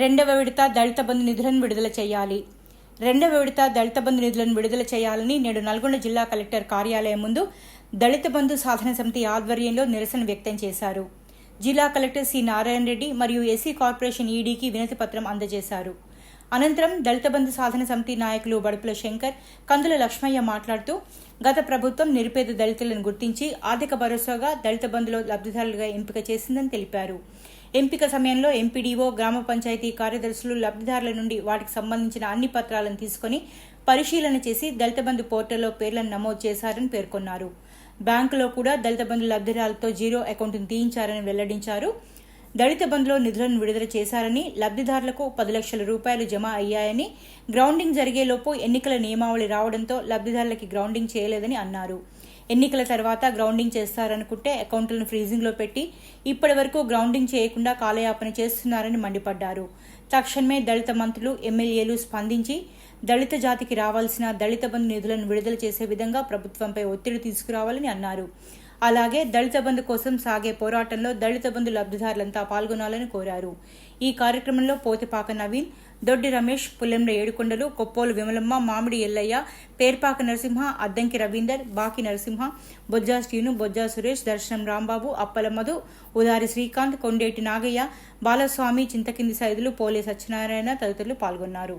రెండవ విడత దళిత బంధు నిధులను విడుదల చేయాలి. రెండవ విడత దళిత బంధు నిధులను విడుదల చేయాలని నేడు నల్గొండ జిల్లా కలెక్టర్ కార్యాలయం ముందు దళిత బంధు సాధన సమితి ఆధ్వర్యంలో నిరసన వ్యక్తం చేశారు. జిల్లా కలెక్టర్ సి నారాయణ రెడ్డి మరియు ఎస్సీ కార్పొరేషన్ ఈడీకి వినతి పత్రం అందజేశారు. అనంతరం దళిత బంధు సాధన సమితి నాయకులు బడుపుల శంకర్ కందుల లక్ష్మయ్య మాట్లాడుతూ గత ప్రభుత్వం నిరుపేద దళితులను గుర్తించి ఆర్థిక భరోసాగా దళిత బంధులో లబ్ధిదారులుగా ఎంపిక చేసిందని తెలిపారు. ఎంపిక సమయంలో ఎంపీడీఓ గ్రామ పంచాయతీ కార్యదర్శులు లబ్ధిదారుల నుండి వాటికి సంబంధించిన అన్ని పత్రాలను తీసుకొని పరిశీలన చేసి దళిత బంధు పోర్టల్లో పేర్లను నమోదు చేశారని పేర్కొన్నారు. బ్యాంకులో కూడా దళిత బంధు లబ్ధిదారులతో జీరో అకౌంట్ను తీయించారని వెల్లడించారు. దళిత బంధులో నిధులను విడుదల చేశారని లబ్ధిదారులకు పది లక్షల రూపాయలు జమ అయ్యాయని గ్రౌండింగ్ జరిగేలోపు ఎన్నికల నియమావళి రావడంతో లబ్ధిదారులకి గ్రౌండింగ్ చేయలేదని అన్నారు. ఎన్నికల తర్వాత గ్రౌండింగ్ చేస్తారనుకుంటే అకౌంట్లను ఫ్రీజింగ్లో పెట్టి ఇప్పటి వరకు గ్రౌండింగ్ చేయకుండా కాలయాపన చేస్తున్నారని మండిపడ్డారు. తక్షణమే దళిత మంత్రులు ఎమ్మెల్యేలు స్పందించి దళిత జాతికి రావాల్సిన దళిత బంధు నిధులను విడుదల చేసే విధంగా ప్రభుత్వంపై ఒత్తిడి తీసుకురావాలని అన్నారు. అలాగే దళిత బంధు కోసం సాగే పోరాటంలో దళిత బంధు లబ్ధిదారులంతా పాల్గొనాలని కోరారు. ఈ కార్యక్రమంలో పోతిపాక నవీన్ దొడ్డి రమేష్ పుల్లెంల ఏడుకొండలు కొప్పోలు విమలమ్మ మామిడి ఎల్లయ్య పేర్పాక నరసింహ అద్దంకి రవీందర్ బాకి నరసింహ బొజ్జా శ్రీను బొజ్జా సురేష్ దర్శనం రాంబాబు అప్పల మధు ఉదారి శ్రీకాంత్ కొండేటి నాగయ్య బాలస్వామి చింతకింది సైదులు పోలే సత్యనారాయణ తదితరులు పాల్గొన్నారు.